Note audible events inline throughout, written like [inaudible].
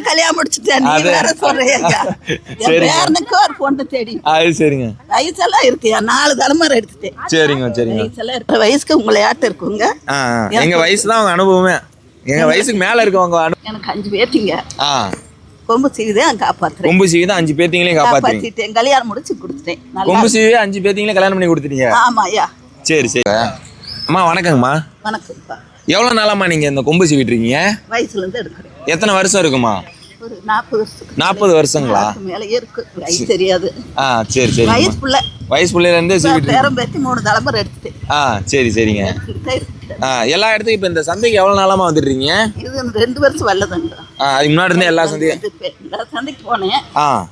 கல்யாணம் முடிச்சுட்டேன். நீ வேற சொல்றியா? என் [laughs] சரிங்க. பேரனுக்கு ஒரு பொண்ணு தேடி. அது சரிங்க. வயசெல்லாம் இருக்குயா நாலு தலைமுறை எடுத்துட்டேன். சரிங்க சரிங்க. வயசெல்லாம் வயசுக்கு உங்களை ஆட்டம் இருக்குங்க. எங்க வயசு தான் அவங்க அனுபவமே. எங்க வயசுக்கு மேல இருக்கவங்க எனக்கு அஞ்சு பேர்த்திங்க ஆ. கொம்பு சீதே காப்பாத்துறேன். கொம்பு சீவி தான் அஞ்சு பேர்த்திங்களையும் காப்பாத்திட்டேன். கல்யாணம் முடிச்சு கொடுத்துட்டேன். கொம்பு சீவி அஞ்சு பேர்த்திங்களையும் கல்யாணம் பண்ணி கொடுத்துட்டீங்க? ஆமா ஐயா சரி சரி. அம்மா வணக்கங்கம்மா. வணக்கம்ப்பா. எவ்வளோ நாளாம்மா நீங்க இந்த கொம்பு சீவிட்டு இருக்கீங்க? வயசுல இருந்து எடுக்கிறேன். எத்தனை வருஷம் இருக்குமா? ஒரு நாற்பது வருஷங்களா? தெரியாது. ஆ சரி சரி வயசு இருந்தே மூணு தலைமுறை எடுத்துட்டேன் ஆ சரி சரிங்க. ஆ எல்லா இடத்துக்கும் இப்போ இந்த சந்தைக்கு எவ்வளோ நாளாமா வந்துடுறீங்க? இது ரெண்டு வருஷம் வரலதுங்க. ஆ அதுக்கு முன்னாடி இருந்தே எல்லா சந்தையும். எல்லா சந்தைக்கு போனேன். ஆ.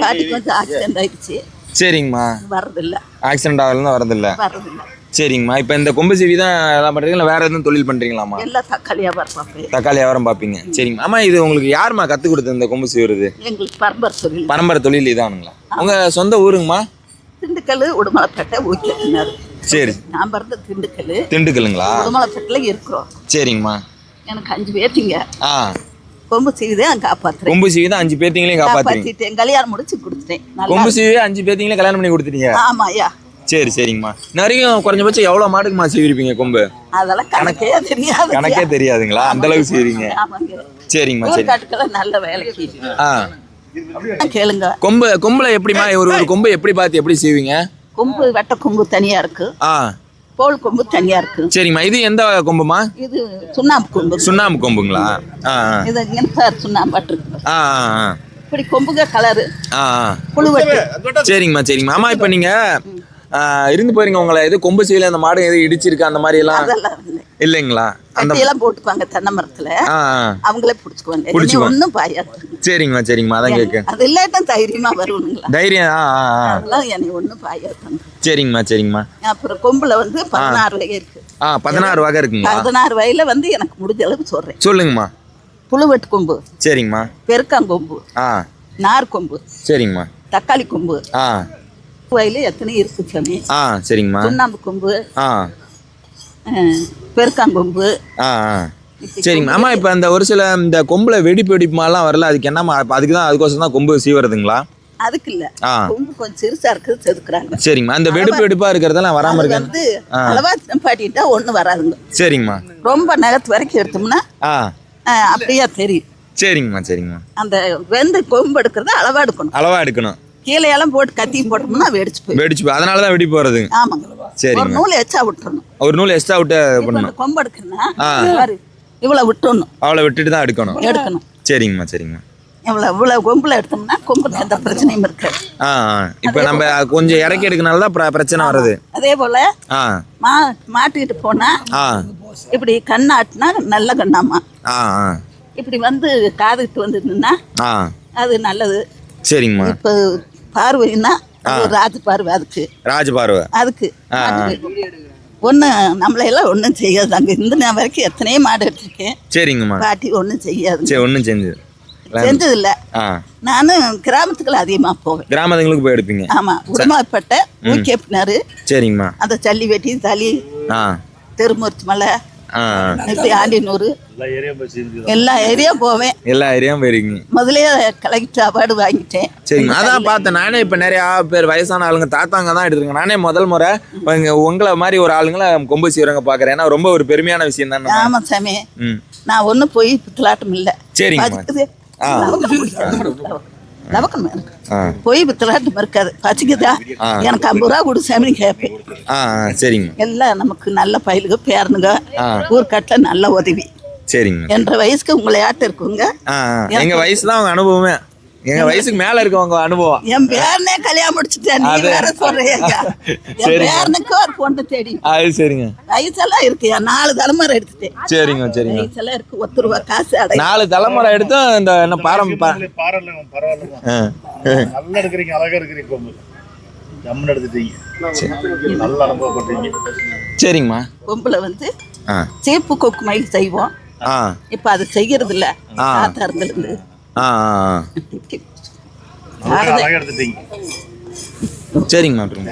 பாட்டி கொஞ்சம் ஆக்சிடென்ட் ஆயிடுச்சு. சரிங்கம்மா. வர்றதில்ல ஆக்சிடென்ட் ஆகலாம் வரதில்ல. வர்றதில்ல சரிங்கம்மா. இப்போ இந்த கொம்பு சீவி தான் எல்லாம் பண்ணுறீங்களா வேற எதுவும் தொழில் பண்ணுறீங்களாம்மா எல்லாம் தக்காளியா பார்ப்பேன். தக்காளி வியாபாரம் பார்ப்பீங்க. சரிங்க. அம்மா இது உங்களுக்கு யாரும்மா கற்றுக் கொடுத்தது இந்த கொம்பு சீவுறது எங்களுக்கு பரம்பரை தொழில். பரம்பரை தொழில் இதானுங்களா? உங்கள் சொந்த ஊருங்கம்மா? திண்டுக்கல் உடுமலைப்பேட்டை ஊக்கினார் சரி. நான் பிறந்த திண்டுக்கல் திண்டுக்கல்லுங்களா? உடுமலைப்பேட்டில் இருக்கிறோம். சரிங்கம்மா. எனக்கு அஞ்சு பேர்த்திங்க ஆ. கொம்பு செய்தே காப்பாத்துறேன். கொம்பு சீவி தான் அஞ்சு பேர்த்திங்களையும் காப்பாற்றுறீங்க காப்பாத்திட்டேன் கல்யாணம் முடிச்சு கொடுத்துட்டேன். கொம்பு சீவி அஞ்சு பேர்த்திங்களையும் கல்யாணம் பண்ணி கொடுத்துட்டீங்க. ஆமா ஐயா சரி சரிங்கம்மா. நிறைய குறைஞ்சபட்சம் எவ்வளோ மாடுக்குமா சீவிருப்பீங்க கொம்பு? அதெல்லாம் கணக்கே தெரியாது. கணக்கே தெரியாதுங்களா? அந்த அளவுக்கு சீவிங்க ஆமாங்க சரிங்கம்மா சரி. நல்ல வேலைக்கு ஆ. கேளுங்க. கொம்பு கொம்புல எப்படிம்மா ஒரு ஒரு கொம்பு எப்படி பார்த்து எப்படி செய்வீங்க? கொம்பு வெட்ட கொம்பு தனியா இருக்கு. ஆ. போல் கொம்பு தனியா இருக்கு. சரிம்மா இது எந்த கொம்புமா இது சுண்ணாம்பு கொம்பு. சுண்ணாம்பு கொம்புங்களா? ஆ. இது இருக்கு ஆ ஆ ஆ. இப்படி கொம்புக கலரு. ஆ ஆ. புழுவெட்டு. சரிங்கம்மா சரிங்கம்மா. ஆமா இப்போ நீங்க இருந்து போறீங்க உங்களை. எது கொம்பு சீவில அந்த மாடு எது இடிச்சிருக்கு அந்த மாதிரி எல்லாம் இல்லைங்களா? அந்த கட்டியெல்லாம் போட்டுக்குவாங்க தென்னை மரத்துல. அவங்களே பிடிச்சிக்குவாங்க. பிடிச்சுக்குவாங்க. ஒன்றும் பாயாது. சரிங்கம்மா சரிங்கம்மா அதான் கேட்க அது இல்லாட்டும் தைரியமா வருவனுங்களா? தைரியம் ஆ அதெல்லாம் என்னை ஒன்றும் பாயாது சரிங்கம்மா சரிங்கம்மா. அப்புறம் கொம்புல வந்து பதினாறு வகை இருக்கு. ஆ பதினாறு வகை இருக்குங்களா? பதினாறு வகையில வந்து எனக்கு முடிஞ்ச அளவுக்கு சொல்றேன். சொல்லுங்கம்மா. புழுவெட்டு கொம்பு சரிங்கம்மா. பெருக்காங்கொம்பு ஆ. நார் கொம்பு சரிங்கம்மா. தக்காளி கொம்பு ஆ. வயலு எத்தனை இருக்கு சாமி? ஆ சரிங்கம்மா. சுண்ணாம்பு கொம்பு ஆ. பெருக்காங்கொம்பு ஆ ஆ. சரிங்கம்மா. ஆமா இப்போ அந்த ஒரு சில இந்த கொம்புல வெடிப்பு வெடிப்புமாலாம் வரல? அதுக்கு என்னம்மா அதுக்கு தான் அதுக்கோசரம் தான் கொம்பு சீவறதுங்களா? அதுக்கு இல்ல. கொம்பு கொஞ்சம் சிறுசா இருக்குது செதுக்குறாங்க. சரிங்கம்மா. அந்த வெடிப்பு வெடிப்பா இருக்கிறதெல்லாம் வராம இருக்க வந்து அளவா பாட்டிட்டா ஒண்ணு வராதுங்க. சரிங்கம்மா. ரொம்ப நகத்து வரைக்கும் எடுத்தோம்னா அப்படியே தெரியும். சரிங்கம்மா சரிங்கம்மா. அந்த வெந்து கொம்பு எடுக்கிறத அளவா எடுக்கணும். அளவா எடுக்கணும். கீழே எல்லாம் போட்டு கத்தியும் போட்டோம்னா வெடிச்சு போய் வெடிச்சு போய் அதனால தான் வெடிப்பு வருதுங்க ஆமாங்க சரிங்க. ஒரு நூல் எச்சா விட்டுறணும். ஒரு நூல் எக்ஸ்ட்ரா விட்டு பண்ணணும். கொம்பு எடுக்கணும்னா பாரு, இவ்வளவு விட்டுறணும். அவளை விட்டுட்டு தான் எடுக்கணும். எடுக்கணும். சரிங்கம்மா சரிங்கம்மா இவ்வளவு இவ்வளவு கொம்புல எடுத்தோம்னா கொம்புக்கு எந்த பிரச்சனையும் இருக்காது ஆ இப்போ நம்ம கொஞ்சம் இறக்கி எடுக்கனால தான் பிர- பிரச்சனை வருது. அதே போல ஆ. மா மாட்டிக்கிட்டு போனா ஆ. இப்படி கண்ணாட்டினா நல்ல கண்ணாமா ஆ இப்படி வந்து காதுகிட்டு வந்து நின்னா ஆ. அது நல்லது. சரிங்கம்மா இப்போ பார்வைன்னா ராஜ பார்வை அதுக்கு. ராஜ பார்வை. அதுக்கு. ஒன்றும் நம்மளையெல்லாம் ஒன்றும் செய்யாது. அங்கே இருந்து நான் வரைக்கும் எத்தனையோ மாடு எடுத்திருக்கேன். சரிங்கம்மா. பாட்டி ஒன்றும் செய்யாது சரி ஒன்றும் செஞ்சது. செஞ்சதில்ல. நானும் கிராமத்துக்குள்ள அதிகமாக போவேன். கிராமத்துங்களுக்கு போய் எடுப்பீங்க. ஆமாம் உடமாப்பட்ட ஊக்கேப்பினாரு. சரிங்கம்மா. அந்த சல்லி வெட்டி ஆ. திருமூர்த்தி மலை ஆண்டினூர் எல்லா ஏரியா போவேன். எல்லா ஏரியாவும் போயிருக்கீங்க. முதலே கலெக்டர் அவார்டு வாங்கிட்டேன். சரிங்க அதான் பார்த்தேன். நானே இப்போ நிறையா பேர் வயசான ஆளுங்க தாத்தாங்க தான் எடுத்துருங்க நானே முதல் முறை உங்களை மாதிரி ஒரு ஆளுங்களை கொம்பு சீரங்க பார்க்குறேன். ஏன்னா ரொம்ப ஒரு பெருமையான விஷயம் தானே ஆமாம் சாமி. ம். நான் ஒன்றும் போய் பித்தலாட்டம் இல்லை. ஆ. லவக்கணும் போய் பித்தலாட்டம் இருக்காது பச்சிக்குதா ஆ. எனக்கு ஐம்பது ரூபா கொடு சாமின்னு கேட்பேன் சரிங்கம்மா எல்லாம் நமக்கு நல்ல பயலுக பேரனுங்க. ஊர்க்காட்டில் நல்ல உதவி. சரிங்கம்மா என்ற வயசுக்கு உங்களை ஆட்டம் இருக்குங்க? ஆ ஆ. எங்கள் வயசு தான் அவங்க அனுபவமே எங்கள் வயசுக்கு மேலே இருக்கவங்க அனுபவம். என் பேரனே கல்யாணம் முடிச்சுட்டேன். நீ வேற சொல்றியா என். பேரனுக்கு ஒரு பொண்ணு தேடி. அது சரிங்க. வயசெல்லாம் இருக்குயா நாலு தலைமுறை எடுத்துட்டேன். சரிங்க சரிங்க. வயசெல்லாம் இருக்கு. ஒத்து ரூபா காசு அடை நாலு தலைமுறை எடுத்து இந்த என்ன பாரம் பாரல பரவாயில்ல நல்லா இருக்கிறீங்க அழகா இருக்கிறீங்க ஜம்முன்னு எடுத்துட்டீங்க. நல்ல அனுபவப்பட்டீங்க. சரிங்கம்மா. கொம்புல வந்து சீப்பு கொக்கு மயில் செய்வோம் இப்ப அது செய்யறது இல்ல. தாத்தா இருந்திருந்து. ஆ ஆ சரிங்கம்மா அப்புறம்